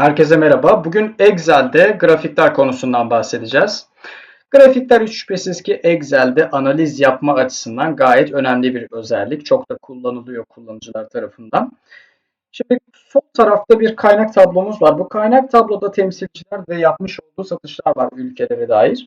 Herkese merhaba. Bugün Excel'de grafikler konusundan bahsedeceğiz. Grafikler hiç şüphesiz ki Excel'de analiz yapma açısından gayet önemli bir özellik. Çok da kullanılıyor kullanıcılar tarafından. Şimdi sol tarafta bir kaynak tablomuz var. Bu kaynak tabloda temsilciler ve yapmış olduğu satışlar var ülkelere dair.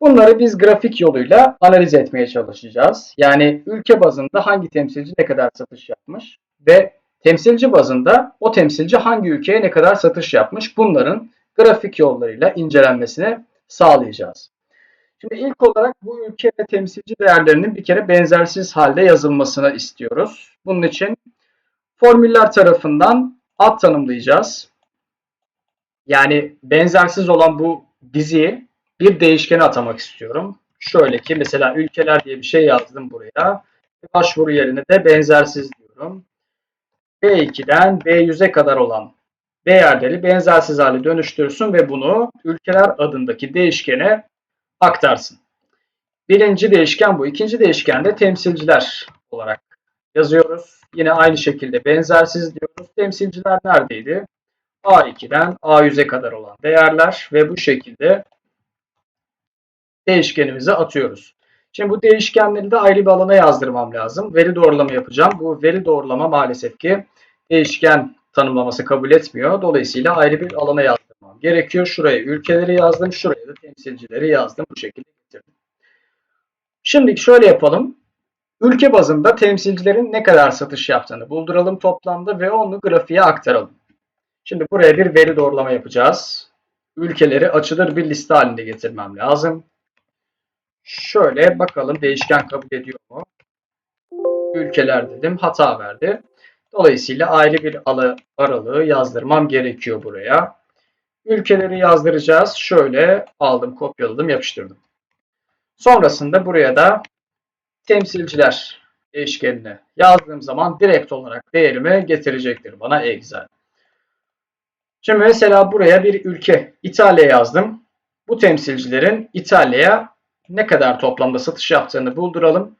Bunları biz grafik yoluyla analiz etmeye çalışacağız. Yani ülke bazında hangi temsilci ne kadar satış yapmış ve temsilci bazında o temsilci hangi ülkeye ne kadar satış yapmış bunların grafik yollarıyla incelenmesini sağlayacağız. Şimdi ilk olarak bu ülke ve temsilci değerlerinin bir kere benzersiz halde yazılmasını istiyoruz. Bunun için formüller tarafından ad tanımlayacağız. Yani benzersiz olan bu diziyi bir değişkene atamak istiyorum. Şöyle ki mesela ülkeler diye bir şey yazdım buraya. Başvuru yerine de benzersiz diyorum. B2'den B100'e kadar olan değerleri benzersiz hale dönüştürsün ve bunu ülkeler adındaki değişkene aktarsın. Birinci değişken bu. İkinci değişken de temsilciler olarak yazıyoruz. Yine aynı şekilde benzersiz diyoruz. Temsilciler neredeydi? A2'den A100'e kadar olan değerler ve bu şekilde değişkenimize atıyoruz. Şimdi bu değişkenleri de ayrı bir alana yazdırmam lazım. Veri doğrulama yapacağım. Bu veri doğrulama maalesef ki değişken tanımlaması kabul etmiyor. Dolayısıyla ayrı bir alana yazdırmam gerekiyor. Şuraya ülkeleri yazdım. Şuraya da temsilcileri yazdım. Bu şekilde getirdim. Şimdi şöyle yapalım. Ülke bazında temsilcilerin ne kadar satış yaptığını bulduralım toplamda ve onu grafiğe aktaralım. Şimdi buraya bir veri doğrulama yapacağız. Ülkeleri açılır bir liste halinde getirmem lazım. Şöyle bakalım değişken kabul ediyor mu? Ülkeler dedim hata verdi. Dolayısıyla ayrı bir aralığı yazdırmam gerekiyor buraya. Ülkeleri yazdıracağız. Şöyle aldım, kopyaladım, yapıştırdım. Sonrasında buraya da temsilciler değişkenini yazdığım zaman direkt olarak değerimi getirecektir bana Excel. Şimdi mesela buraya bir ülke İtalya yazdım. Bu temsilcilerin İtalya'ya ne kadar toplamda satış yaptığını bulduralım.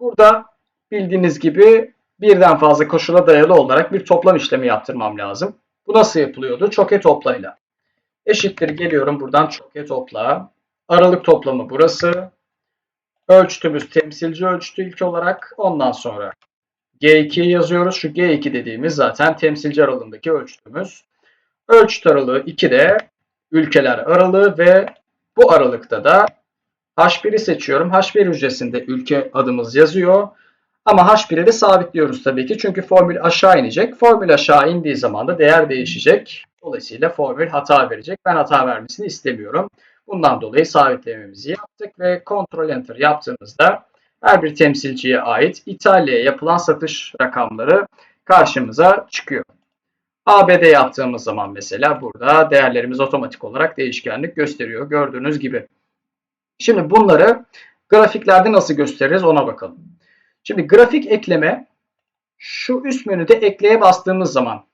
Burada bildiğiniz gibi birden fazla koşula dayalı olarak bir toplam işlemi yaptırmam lazım. Bu nasıl yapılıyordu? Çoke toplayla. Eşittir geliyorum buradan çoke topla. Aralık toplamı burası. Ölçtüğümüz temsilci ölçtü ilk olarak. Ondan sonra G2 yazıyoruz. Şu G2 dediğimiz zaten temsilci aralığındaki ölçtüğümüz. Ölçüt aralığı 2 de ülkeler aralığı ve bu aralıkta da H1'i seçiyorum. H1 hücresinde ülke adımız yazıyor. Ama H1'i de sabitliyoruz tabii ki. Çünkü formül aşağı inecek. Formül aşağı indiği zaman da değer değişecek. Dolayısıyla formül hata verecek. Ben hata vermesini istemiyorum. Bundan dolayı sabitlememizi yaptık ve Ctrl Enter yaptığımızda her bir temsilciye ait İtalya'ya yapılan satış rakamları karşımıza çıkıyor. ABD yaptığımız zaman mesela burada değerlerimiz otomatik olarak değişkenlik gösteriyor. Gördüğünüz gibi. Şimdi bunları grafiklerde nasıl gösteririz ona bakalım. Şimdi grafik ekleme şu üst menüde ekleye bastığımız zaman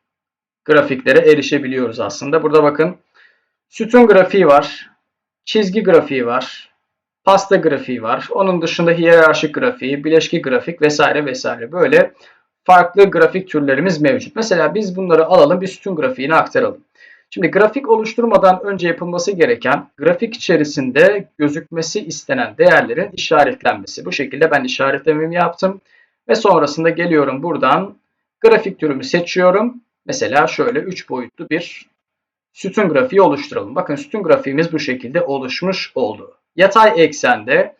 grafiklere erişebiliyoruz aslında. Burada bakın sütun grafiği var, çizgi grafiği var, pasta grafiği var. Onun dışında hiyerarşik grafiği, bileşki grafik vesaire vesaire böyle farklı grafik türlerimiz mevcut. Mesela biz bunları alalım bir sütun grafiğine aktaralım. Şimdi grafik oluşturmadan önce yapılması gereken grafik içerisinde gözükmesi istenen değerlerin işaretlenmesi. Bu şekilde ben işaretlememi yaptım. Ve sonrasında geliyorum buradan grafik türümü seçiyorum. Mesela şöyle 3 boyutlu bir sütun grafiği oluşturalım. Bakın sütun grafiğimiz bu şekilde oluşmuş oldu. Yatay eksende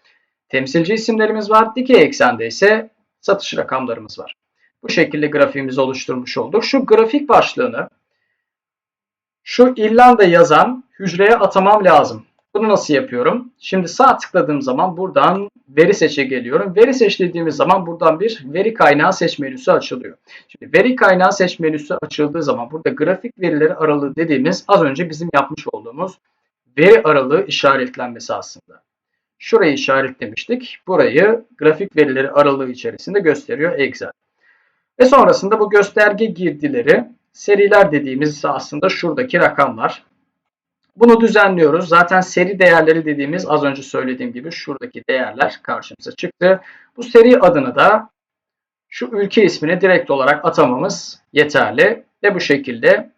temsilci isimlerimiz var. Dikey eksende ise satış rakamlarımız var. Bu şekilde grafiğimizi oluşturmuş olduk. Şu grafik başlığını şu İrlanda yazan hücreye atamam lazım. Bunu nasıl yapıyorum? Şimdi sağ tıkladığım zaman buradan veri seçe geliyorum. Veri seç dediğimiz zaman buradan bir veri kaynağı seç menüsü açılıyor. Şimdi veri kaynağı seç menüsü açıldığı zaman burada grafik verileri aralığı dediğimiz az önce bizim yapmış olduğumuz veri aralığı işaretlenmesi aslında. Şurayı işaretlemiştik. Burayı grafik verileri aralığı içerisinde gösteriyor Excel. Ve sonrasında bu gösterge girdileri Seriler dediğimiz aslında şuradaki rakamlar. Bunu düzenliyoruz. Zaten seri değerleri dediğimiz az önce söylediğim gibi şuradaki değerler karşımıza çıktı. Bu seri adını da şu ülke ismini direkt olarak atamamız yeterli. Ve bu şekilde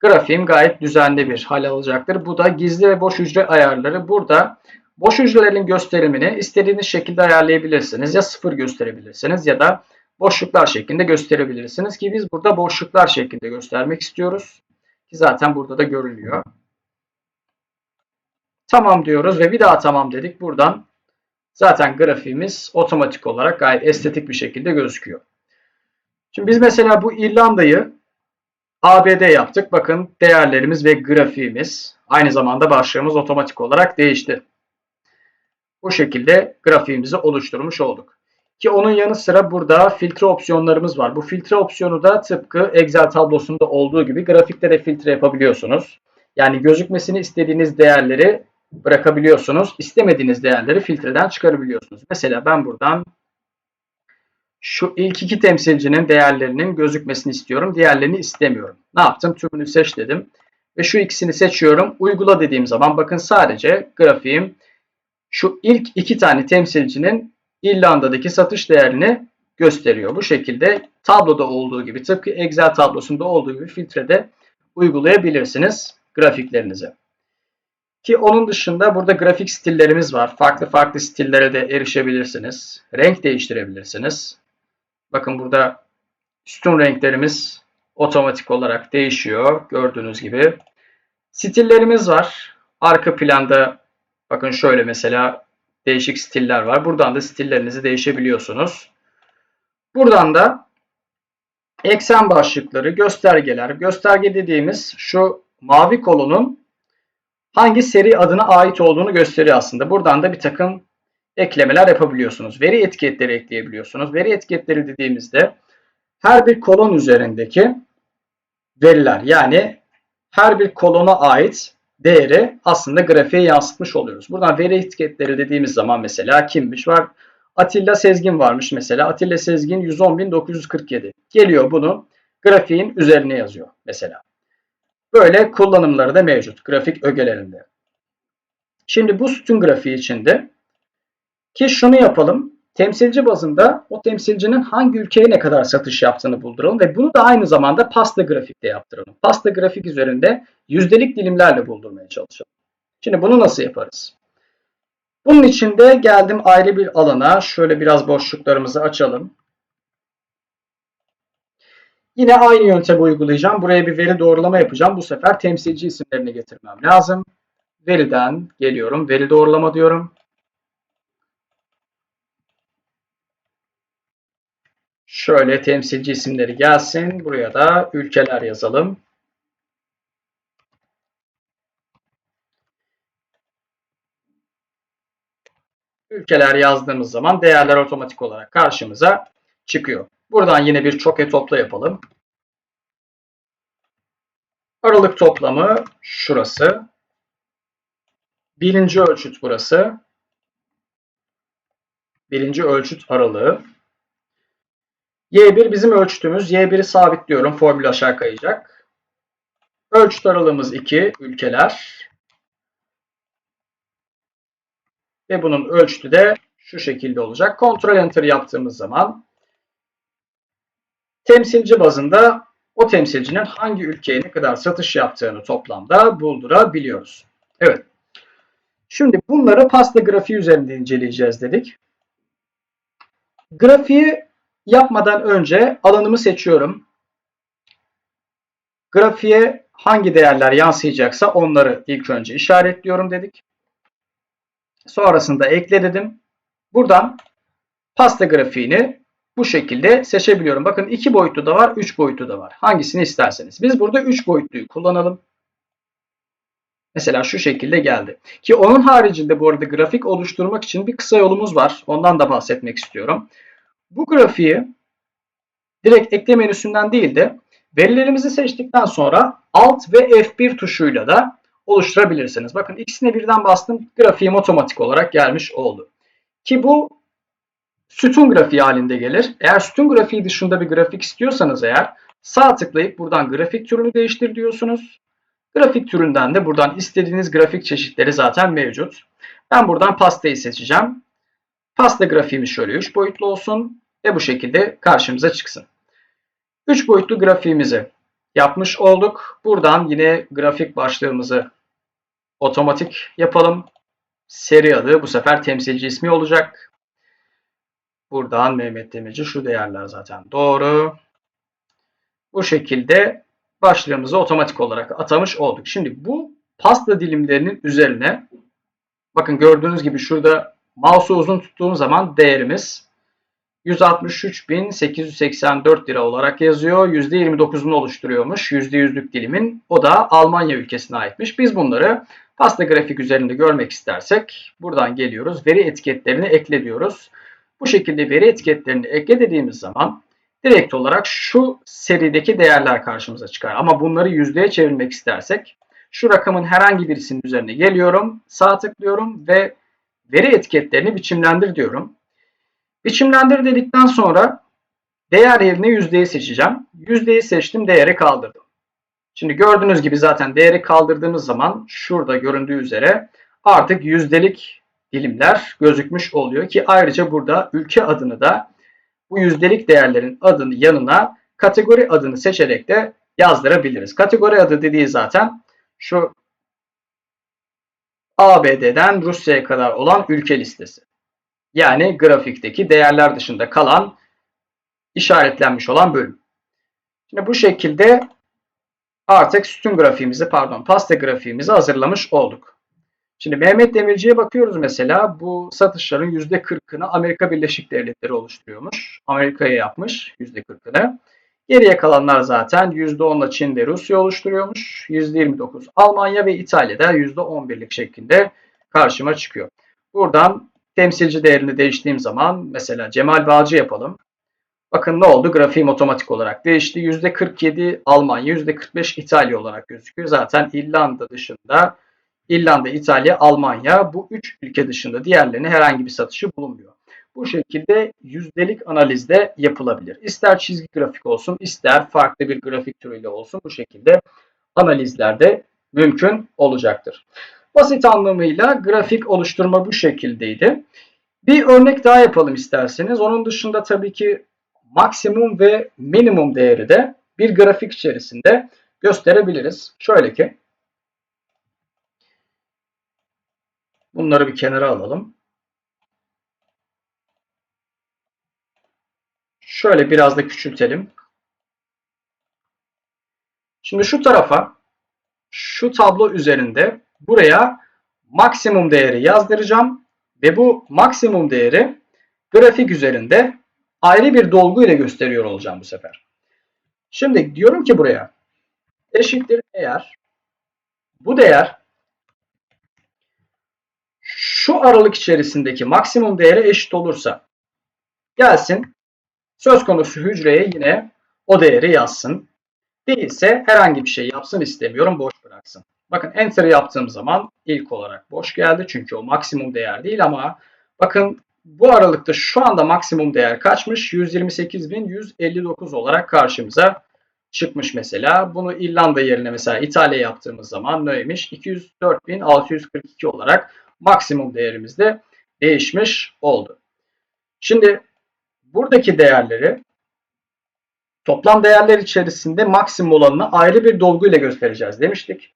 grafiğim gayet düzenli bir hal alacaktır. Bu da gizli ve boş hücre ayarları. Burada boş hücrelerin gösterimini istediğiniz şekilde ayarlayabilirsiniz. Ya sıfır gösterebilirsiniz ya da boşluklar şeklinde gösterebilirsiniz ki biz burada boşluklar şeklinde göstermek istiyoruz. Ki zaten burada da görünüyor. Tamam diyoruz ve bir daha tamam dedik. Buradan zaten grafiğimiz otomatik olarak gayet estetik bir şekilde gözüküyor. Şimdi biz mesela bu İrlanda'yı ABD yaptık. Bakın değerlerimiz ve grafiğimiz aynı zamanda başlığımız otomatik olarak değişti. Bu şekilde grafiğimizi oluşturmuş olduk. Ki onun yanı sıra burada filtre opsiyonlarımız var. Bu filtre opsiyonu da tıpkı Excel tablosunda olduğu gibi grafikte de filtre yapabiliyorsunuz. Yani gözükmesini istediğiniz değerleri bırakabiliyorsunuz. İstemediğiniz değerleri filtreden çıkarabiliyorsunuz. Mesela ben buradan şu ilk iki temsilcinin değerlerinin gözükmesini istiyorum. Diğerlerini istemiyorum. Ne yaptım? Tümünü seç dedim. Ve şu ikisini seçiyorum. Uygula dediğim zaman bakın sadece grafiğim şu ilk iki tane temsilcinin İrlanda'daki satış değerini gösteriyor. Bu şekilde tabloda olduğu gibi tıpkı Excel tablosunda olduğu gibi filtrede uygulayabilirsiniz grafiklerinize. Ki onun dışında burada grafik stillerimiz var. Farklı farklı stillere de erişebilirsiniz. Renk değiştirebilirsiniz. Bakın burada sütun renklerimiz otomatik olarak değişiyor. Gördüğünüz gibi. Stillerimiz var. Arka planda bakın şöyle mesela değişik stiller var. Buradan da stillerinizi değişebiliyorsunuz. Buradan da eksen başlıkları, göstergeler. Gösterge dediğimiz şu mavi kolonun hangi seri adına ait olduğunu gösteriyor aslında. Buradan da bir takım eklemeler yapabiliyorsunuz. Veri etiketleri ekleyebiliyorsunuz. Veri etiketleri dediğimizde her bir kolon üzerindeki veriler yani her bir kolona ait değeri aslında grafiğe yansıtmış oluyoruz. Buradan veri etiketleri dediğimiz zaman mesela kimmiş var? Atilla Sezgin varmış mesela. Atilla Sezgin 110.947. Geliyor bunu grafiğin üzerine yazıyor mesela. Böyle kullanımları da mevcut grafik ögelerinde. Şimdi bu sütun grafiği içinde ki şunu yapalım. Temsilci bazında o temsilcinin hangi ülkeye ne kadar satış yaptığını bulduralım ve bunu da aynı zamanda pasta grafikte yaptıralım. Pasta grafik üzerinde yüzdelik dilimlerle buldurmaya çalışalım. Şimdi bunu nasıl yaparız? Bunun için de geldim ayrı bir alana. Şöyle biraz boşluklarımızı açalım. Yine aynı yöntemi uygulayacağım. Buraya bir veri doğrulama yapacağım. Bu sefer temsilci isimlerini getirmem lazım. Veriden geliyorum. Veri doğrulama diyorum. Şöyle temsilci isimleri gelsin. Buraya da ülkeler yazalım. Ülkeler yazdığımız zaman değerler otomatik olarak karşımıza çıkıyor. Buradan yine bir çoke topla yapalım. Aralık toplamı şurası. Birinci ölçüt burası. Birinci ölçüt aralığı. Y1 bizim ölçütümüz. Y1'i sabitliyorum. Formül aşağı kayacak. Ölçüt aralığımız 2 ülkeler. Ve bunun ölçütü de şu şekilde olacak. Ctrl Enter yaptığımız zaman temsilci bazında o temsilcinin hangi ülkeye ne kadar satış yaptığını toplamda buldurabiliyoruz. Evet. Şimdi bunları pasta grafiği üzerinde inceleyeceğiz dedik. Grafiği yapmadan önce alanımı seçiyorum. Grafiğe hangi değerler yansıyacaksa onları ilk önce işaretliyorum dedik. Sonrasında ekle dedim. Buradan pasta grafiğini bu şekilde seçebiliyorum. Bakın iki boyutlu da var, üç boyutlu da var. Hangisini isterseniz. Biz burada üç boyutluyu kullanalım. Mesela şu şekilde geldi. Ki onun haricinde bu arada grafik oluşturmak için bir kısa yolumuz var. Ondan da bahsetmek istiyorum. Bu grafiği direkt ekle menüsünden değil de verilerimizi seçtikten sonra Alt ve F1 tuşuyla da oluşturabilirsiniz. Bakın ikisine birden bastım. Grafiğim otomatik olarak gelmiş oldu. Ki bu sütun grafiği halinde gelir. Eğer sütun grafiği dışında bir grafik istiyorsanız eğer sağ tıklayıp buradan grafik türünü değiştir diyorsunuz. Grafik türünden de buradan istediğiniz grafik çeşitleri zaten mevcut. Ben buradan pastayı seçeceğim. Pasta grafiğimiz şöyle 3 boyutlu olsun ve bu şekilde karşımıza çıksın. 3 boyutlu grafiğimizi yapmış olduk. Buradan yine grafik başlığımızı otomatik yapalım. Seri adı bu sefer temsilci ismi olacak. Buradan Mehmet Demirci şu değerler zaten doğru. Bu şekilde başlığımızı otomatik olarak atamış olduk. Şimdi bu pasta dilimlerinin üzerine bakın gördüğünüz gibi şurada mouse'u uzun tuttuğum zaman değerimiz 163.884 lira olarak yazıyor. %29'unu oluşturuyormuş %100'lük dilimin. O da Almanya ülkesine aitmiş. Biz bunları pasta grafik üzerinde görmek istersek buradan geliyoruz. Veri etiketlerini ekle diyoruz. Bu şekilde veri etiketlerini ekle dediğimiz zaman direkt olarak şu serideki değerler karşımıza çıkar. Ama bunları yüzdeye çevirmek istersek şu rakamın herhangi birisinin üzerine geliyorum. Sağ tıklıyorum ve veri etiketlerini biçimlendir diyorum. Biçimlendir dedikten sonra değer yerine yüzdeyi seçeceğim. Yüzdeyi seçtim, değeri kaldırdım. Şimdi gördüğünüz gibi zaten değeri kaldırdığımız zaman şurada göründüğü üzere artık yüzdelik dilimler gözükmüş oluyor ki ayrıca burada ülke adını da bu yüzdelik değerlerin adını yanına kategori adını seçerek de yazdırabiliriz. Kategori adı dediği zaten şu ABD'den Rusya'ya kadar olan ülke listesi. Yani grafikteki değerler dışında kalan işaretlenmiş olan bölüm. Şimdi bu şekilde artık sütun grafiğimizi pardon pasta grafiğimizi hazırlamış olduk. Şimdi Mehmet Demirci'ye bakıyoruz mesela bu satışların %40'ını Amerika Birleşik Devletleri oluşturuyormuş. Amerika'ya yapmış %40'ını. Geriye kalanlar zaten %10'la Çin ve Rusya oluşturuyormuş. %29 Almanya ve İtalya'da %11'lik şeklinde karşıma çıkıyor. Buradan temsilci değerini değiştiğim zaman mesela Cemal Bağcı yapalım. Bakın ne oldu? Grafiğim otomatik olarak değişti. %47 Almanya, %45 İtalya olarak gözüküyor. Zaten İrlanda dışında İrlanda, İtalya, Almanya bu üç ülke dışında diğerlerine herhangi bir satışı bulunmuyor. Bu şekilde yüzdelik analizde yapılabilir. İster çizgi grafik olsun, ister farklı bir grafik türüyle olsun bu şekilde analizlerde mümkün olacaktır. Basit anlamıyla grafik oluşturma bu şekildeydi. Bir örnek daha yapalım isterseniz. Onun dışında tabii ki maksimum ve minimum değeri de bir grafik içerisinde gösterebiliriz. Şöyle ki bunları bir kenara alalım. Şöyle biraz da küçültelim. Şimdi şu tarafa şu tablo üzerinde buraya maksimum değeri yazdıracağım ve bu maksimum değeri grafik üzerinde ayrı bir dolgu ile gösteriyor olacağım bu sefer. Şimdi diyorum ki buraya eşittir eğer bu değer şu aralık içerisindeki maksimum değere eşit olursa gelsin söz konusu hücreye yine o değeri yazsın. Değilse herhangi bir şey yapsın istemiyorum boş bıraksın. Bakın enter yaptığım zaman ilk olarak boş geldi. Çünkü o maksimum değer değil ama bakın bu aralıkta şu anda maksimum değer kaçmış? 128.159 olarak karşımıza çıkmış mesela. Bunu İrlanda yerine mesela İtalya yaptığımız zaman neymiş? 204.642 olarak maksimum değerimizde değişmiş oldu. Şimdi buradaki değerleri toplam değerler içerisinde maksimum olanını ayrı bir dolgu ile göstereceğiz demiştik.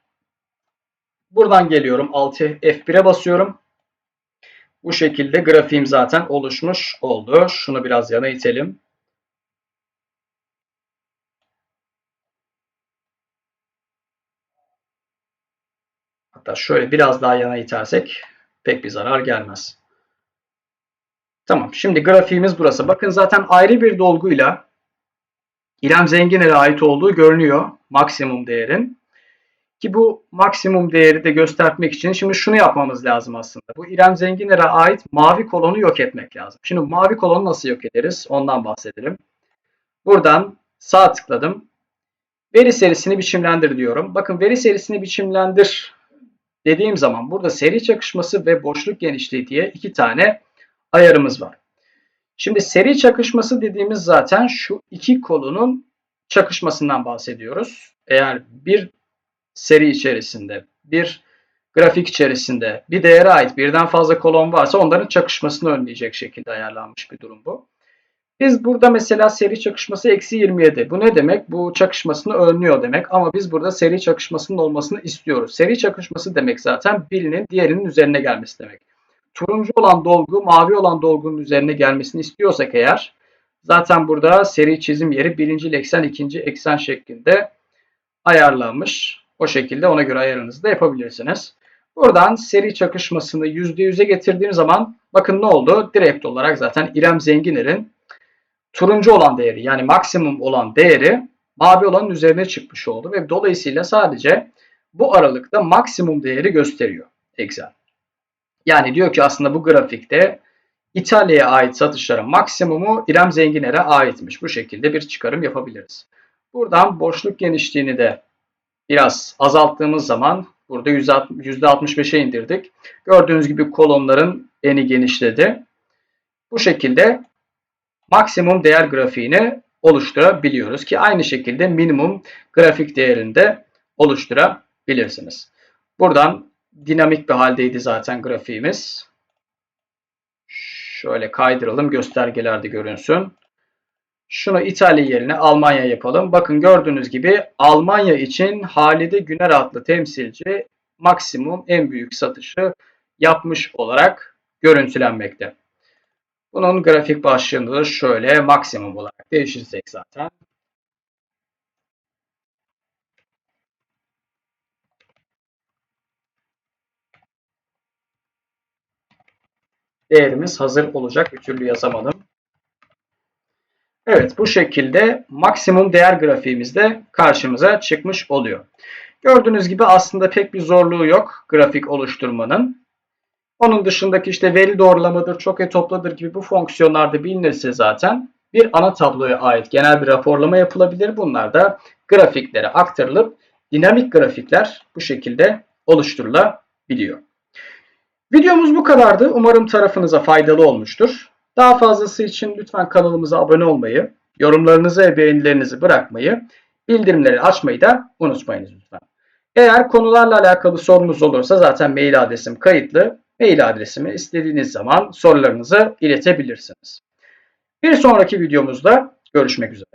Buradan geliyorum 6 F1'e basıyorum. Bu şekilde grafiğim zaten oluşmuş oldu. Şunu biraz yana itelim. Hatta şöyle biraz daha yana itersek pek bir zarar gelmez. Tamam. Şimdi grafiğimiz burası. Bakın zaten ayrı bir dolguyla İrem Zenginer'e ait olduğu görünüyor maksimum değerin. Ki bu maksimum değeri de göstermek için şimdi şunu yapmamız lazım aslında. Bu İrem Zenginer'e ait mavi kolonu yok etmek lazım. Şimdi mavi kolonu nasıl yok ederiz? Ondan bahsedelim. Buradan sağ tıkladım. Veri serisini biçimlendir diyorum. Bakın veri serisini biçimlendir dediğim zaman burada seri çakışması ve boşluk genişliği diye iki tane ayarımız var. Şimdi seri çakışması dediğimiz zaten şu iki kolunun çakışmasından bahsediyoruz. Eğer bir seri içerisinde, bir grafik içerisinde bir değere ait birden fazla kolon varsa onların çakışmasını önleyecek şekilde ayarlanmış bir durum bu. Biz burada mesela seri çakışması eksi 27. Bu ne demek? Bu çakışmasını önlüyor demek. Ama biz burada seri çakışmasının olmasını istiyoruz. Seri çakışması demek zaten birinin diğerinin üzerine gelmesi demek. Turuncu olan dolgu mavi olan dolgunun üzerine gelmesini istiyorsak eğer zaten burada seri çizim yeri birinci eksen ikinci eksen şeklinde ayarlanmış. O şekilde ona göre ayarınızı da yapabilirsiniz. Buradan seri çakışmasını %100'e getirdiğim zaman bakın ne oldu? Direkt olarak zaten İrem Zenginer'in turuncu olan değeri yani maksimum olan değeri mavi olanın üzerine çıkmış oldu ve dolayısıyla sadece bu aralıkta maksimum değeri gösteriyor Excel. Yani diyor ki aslında bu grafikte İtalya'ya ait satışların maksimumu İrem Zenginer'e aitmiş. Bu şekilde bir çıkarım yapabiliriz. Buradan boşluk genişliğini de biraz azalttığımız zaman burada %65'e indirdik. Gördüğünüz gibi kolonların eni genişledi. Bu şekilde maksimum değer grafiğini oluşturabiliyoruz ki aynı şekilde minimum grafik değerinde oluşturabilirsiniz. Buradan dinamik bir haldeydi zaten grafiğimiz. Şöyle kaydıralım göstergelerde görünsün. Şunu İtalya yerine Almanya yapalım. Bakın gördüğünüz gibi Almanya için Halide Güner adlı temsilci maksimum en büyük satışı yapmış olarak görüntülenmekte. Bunun grafik başlığını da şöyle maksimum olarak değiştirsek zaten. Değerimiz hazır olacak. Bir türlü yazamadım. Evet bu şekilde maksimum değer grafiğimiz de karşımıza çıkmış oluyor. Gördüğünüz gibi aslında pek bir zorluğu yok grafik oluşturmanın. Onun dışındaki işte veri doğrulamadır, çok topladır gibi bu fonksiyonlarda bilinirse zaten bir ana tabloya ait genel bir raporlama yapılabilir. Bunlar da grafiklere aktarılıp dinamik grafikler bu şekilde oluşturulabiliyor. Videomuz bu kadardı. Umarım tarafınıza faydalı olmuştur. Daha fazlası için lütfen kanalımıza abone olmayı, yorumlarınızı ve beğenilerinizi bırakmayı, bildirimleri açmayı da unutmayınız lütfen. Eğer konularla alakalı sorunuz olursa zaten mail adresim kayıtlı. Mail adresimi istediğiniz zaman sorularınızı iletebilirsiniz. Bir sonraki videomuzda görüşmek üzere.